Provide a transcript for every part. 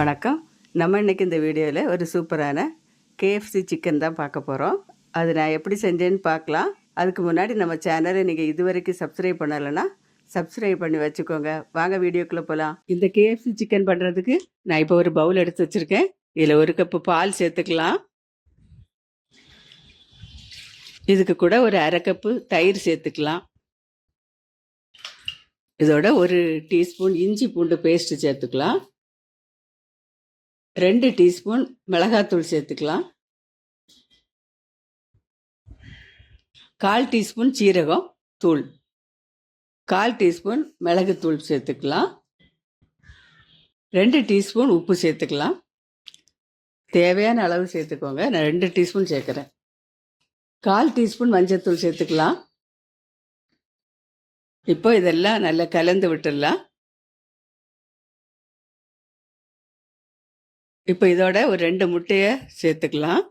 வணக்கம். நம்ம இன்னைக்கு இந்த வீடியோவில் ஒரு சூப்பரான கேஎஃப்சி சிக்கன் தான் பார்க்க போகிறோம் அது நான் எப்படி செஞ்சேன்னு பார்க்கலாம். அதுக்கு முன்னாடி நம்ம சேனலை நீங்கள் இதுவரைக்கும் சப்ஸ்கிரைப் பண்ணலைன்னா சப்ஸ்கிரைப் பண்ணி வச்சுக்கோங்க. வாங்க வீடியோக்குள்ளே போகலாம் இந்த கேஎஃப்சி சிக்கன் பண்ணுறதுக்கு நான் இப்போ ஒரு பவுல் எடுத்து வச்சுருக்கேன். இதில் ஒரு கப்பு பால் சேர்த்துக்கலாம். இதுக்கு கூட ஒரு அரை கப்பு தயிர் சேர்த்துக்கலாம். இதோட ஒரு டீஸ்பூன் இஞ்சி பூண்டு பேஸ்ட்டு சேர்த்துக்கலாம். ரெண்டு டீஸ்பூன் மிளகாத்தூள் சேர்த்துக்கலாம். கால் டீஸ்பூன் சீரகம் தூள். கால் டீஸ்பூன் மிளகுத்தூள் சேர்த்துக்கலாம். ரெண்டு டீஸ்பூன் உப்பு சேர்த்துக்கலாம். தேவையான அளவு சேர்த்துக்கோங்க. நான் ரெண்டு டீஸ்பூன் சேர்க்குறேன். கால் டீஸ்பூன் மஞ்சத்தூள் சேர்த்துக்கலாம். இப்போ இதெல்லாம் நல்லா கலந்து விட்டுடலாம். இப்போ இதோட ஒரு ரெண்டு முட்டையை சேர்த்துக்கலாம்.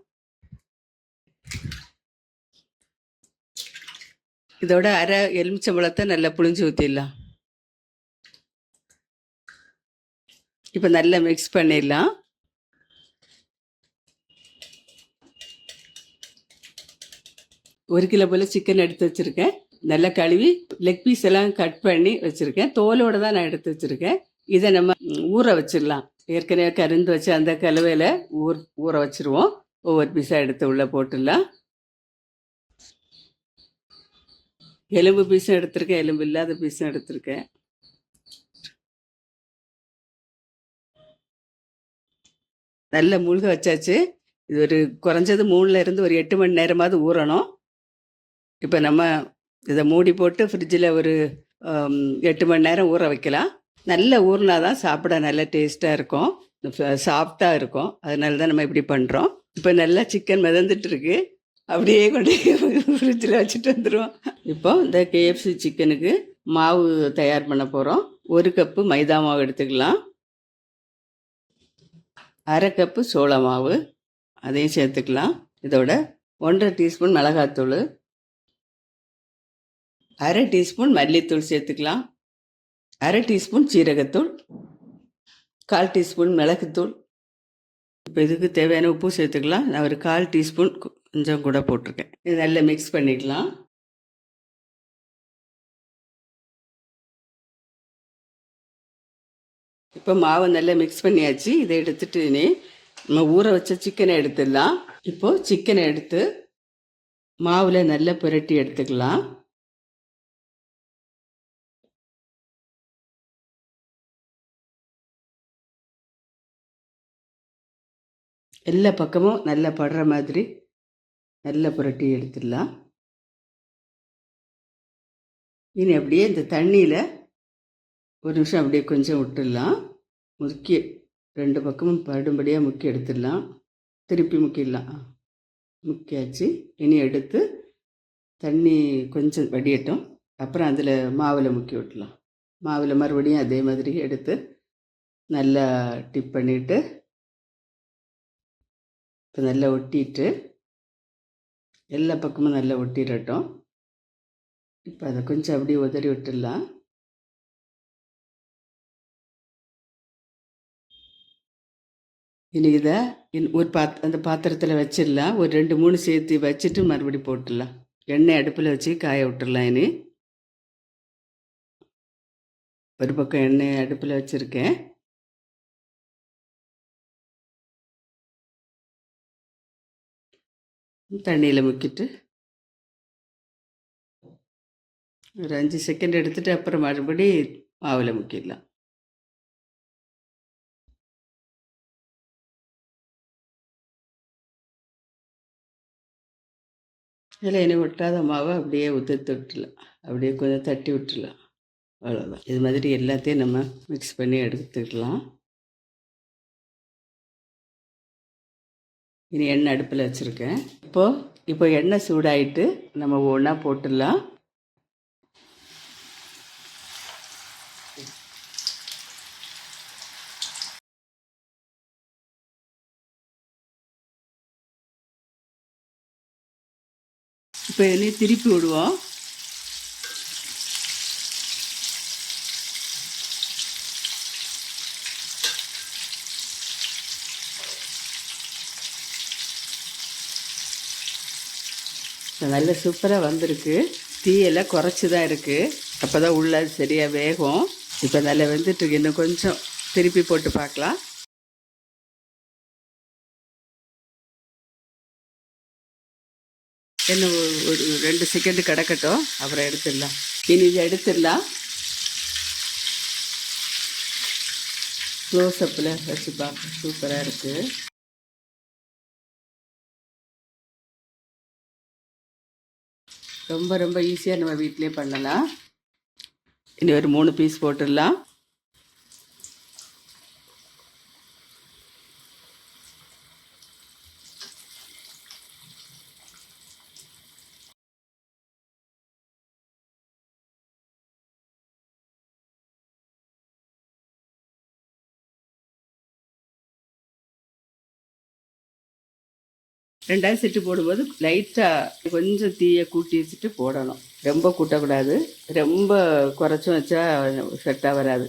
இதோட அரை எலுமிச்சம்பழத்தை நல்லா புளிஞ்சு ஊற்றிடலாம் இப்போ நல்லா மிக்ஸ் பண்ணிடலாம். ஒரு கிலோ போல் சிக்கன் எடுத்து வச்சுருக்கேன். நல்லா கழுவி லெக் பீஸ் எல்லாம் கட் பண்ணி வச்சுருக்கேன். தோலோடு தான் நான் எடுத்து வச்சுருக்கேன். இதை நம்ம ஊற வச்சிடலாம். ஏற்கனவே கருந்து வச்சு அந்த கலவையில் ஊர் ஊற வச்சுருவோம். ஒவ்வொரு பீஸாக எடுத்து உள்ளே போட்டுடலாம். எலும்பு பீஸும் எடுத்திருக்கேன். எலும்பு இல்லாத பீஸும் எடுத்திருக்கேன். நல்ல மூழ்க வச்சாச்சு. இது ஒரு குறைஞ்சது மூணுல இருந்து ஒரு எட்டு மணி நேரமாவது ஊறணும். இப்போ நம்ம இதை மூடி போட்டு ஃப்ரிட்ஜில் ஒரு எட்டு மணி நேரம் ஊற வைக்கலாம். நல்ல ஊறினா தான் சாப்பிட நல்ல டேஸ்ட்டாக இருக்கும். சாஃப்டாக இருக்கும். அதனால தான் நம்ம இப்படி பண்ணுறோம் இப்போ நல்லா சிக்கன் மிதந்துட்டு இருக்கு அப்படியே கொண்டு ஃப்ரிட்ஜில் வச்சுட்டு வந்துடுவோம் இப்போ இந்த கேஎஃப்சி சிக்கனுக்கு மாவு தயார் பண்ண போகிறோம் ஒரு கப்பு மைதா மாவு எடுத்துக்கலாம். அரை கப்பு சோள மாவு. அதையும் சேர்த்துக்கலாம். இதோட ஒன்றரை டீஸ்பூன் மிளகாத்தூள். அரை டீஸ்பூன் மல்லித்தூள் சேர்த்துக்கலாம். அரை டீஸ்பூன் சீரகத்தூள் கால் டீஸ்பூன் மிளகுத்தூள். இப்போ இதுக்கு தேவையான உப்பு சேர்த்துக்கலாம். நான் ஒரு கால் டீஸ்பூன் கொஞ்சம் கூட போட்டிருக்கேன். இது நல்லா மிக்ஸ் பண்ணிக்கலாம். இப்போ மாவை நல்லா மிக்ஸ் பண்ணியாச்சு. இதை எடுத்துட்டு நீ நம்ம ஊற வச்ச சிக்கனை எடுத்துடலாம். இப்போது சிக்கனை எடுத்து மாவில் நல்லா புரட்டி எடுத்துக்கலாம். எல்லா பக்கமும் நல்லா படுற மாதிரி நல்லா புரட்டி எடுத்துடலாம். இனி அப்படியே இந்த தண்ணியில் ஒரு நிமிஷம் அப்படியே கொஞ்சம் விட்டுடலாம். முக்கி ரெண்டு பக்கமும் படும்படியாக முக்கி எடுத்துடலாம். திருப்பி முக்கிடலாம். முக்கியாச்சு. இனி எடுத்து தண்ணி கொஞ்சம் வடியட்டும். அப்புறம் அதில் மாவில் முக்கி விட்டலாம் மாவில் மறுபடியும் அதே மாதிரி எடுத்து நல்லா டிப் பண்ணிவிட்டு இப்போ நல்லா ஒட்டிட்டு எல்லா பக்கமும் நல்லா ஒட்டிடட்டும். இப்போ அதை கொஞ்சம் அப்படியே உதறி விட்டுடலாம். இனி இதை இன்- ஒரு பாத் அந்த பாத்திரத்தில் வச்சிடலாம். ஒரு ரெண்டு மூணு சேர்த்து வச்சுட்டு மறுபடியும் போட்டுடலாம். எண்ணெய் அடுப்பில் வச்சு காய விட்டுடலாம் இனி. ஒரு பக்கம் எண்ணெய் அடுப்பில் வச்சுருக்கேன். தண்ணியில் முக்கிட்டு ஒரு அஞ்சு செகண்ட் எடுத்துட்டு அப்புறம் மறுபடி மாவில் முக்கிடலாம். இதில் இனி ஒட்டாத மாவை அப்படியே உதிர்த்து விட்டுலாம் அப்படியே கொஞ்சம் தட்டி விட்டுலாம் அவ்வளோதான் இது மாதிரி எல்லாத்தையும் நம்ம மிக்ஸ் பண்ணி எடுத்துக்கலாம். இனி எண்ணெய் அடுப்பில் வச்சுருக்கேன். இப்போது இப்போ எண்ணெய் சூடாயிட்டு நம்ம ஒன்றா போட்டுடலாம். இப்போ எண்ணெய் திருப்பி விடுவோம். நல்ல சூப்பராக வந்திருக்கு. தீயெல்லாம் குறைச்சி தான் இருக்குது அப்போ தான் உள்ள சரியாக வேகும். இப்போ நல்லா வெந்துட்டுருக்கு இன்னும் கொஞ்சம் திருப்பி போட்டு பார்க்கலாம். இன்னும் ஒரு- ஒரு ரெண்டு செகண்டு கிடக்கட்டும். அப்புறம் எடுத்துடலாம். இனி இதை எடுத்துடலாம். க்ளோஸ்அப்பில் வச்சு பார்க்க. சூப்பராக இருக்குது ரொம்ப ரொம்ப ஈஸியாக நம்ம வீட்டிலே பண்ணலாம். இனி ஒரு மூணு பீஸ் போட்டுடலாம். ரெண்டாவது செட்டு போடும்போது லைட்டாக கொஞ்சம் தீயை கூட்டி வச்சுட்டு போடணும். ரொம்ப கூட்டக்கூடாது. ரொம்ப குறைச்சும் வச்சா செட்டாக வராது.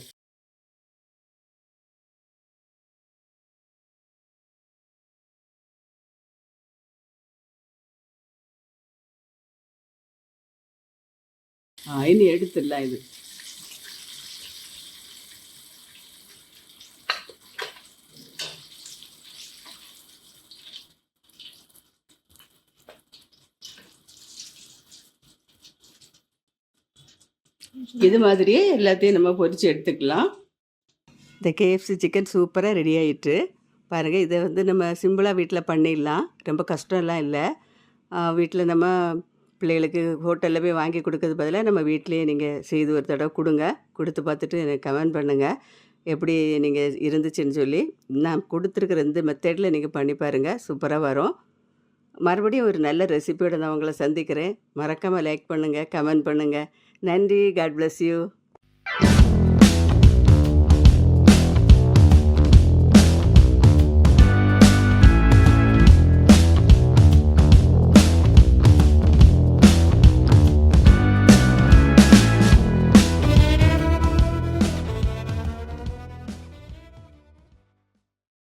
இனி எடுத்துடலாம் இது. இது மாதிரியே எல்லாத்தையும் நம்ம பொரித்து எடுத்துக்கலாம். இந்த கேஎஃப்சி சிக்கன் சூப்பராக ரெடி ஆயிட்டு பாருங்கள் இதை வந்து நம்ம சிம்பிளாக வீட்டில் பண்ணிடலாம். ரொம்ப கஷ்டம்லாம் இல்லை. வீட்டில் நம்ம பிள்ளைகளுக்கு ஹோட்டலில் போய் வாங்கி கொடுக்கறது பதிலாக நம்ம வீட்டிலேயே நீங்கள் செய்து ஒரு தடவை கொடுங்க. கொடுத்து பார்த்துட்டு எனக்கு கமெண்ட் பண்ணுங்கள் எப்படி நீங்கள் இருந்துச்சுன்னு சொல்லி நான் கொடுத்துருக்குற இந்த மெத்தடில் நீங்கள் பண்ணி பாருங்கள் சூப்பராக வரும். மறுபடியும் ஒரு நல்ல ரெசிபியோட நான் உங்களை சந்திக்கிறேன். மறக்காமல் லைக் பண்ணுங்கள் கமெண்ட் பண்ணுங்கள் நன்றி காட் bless யூ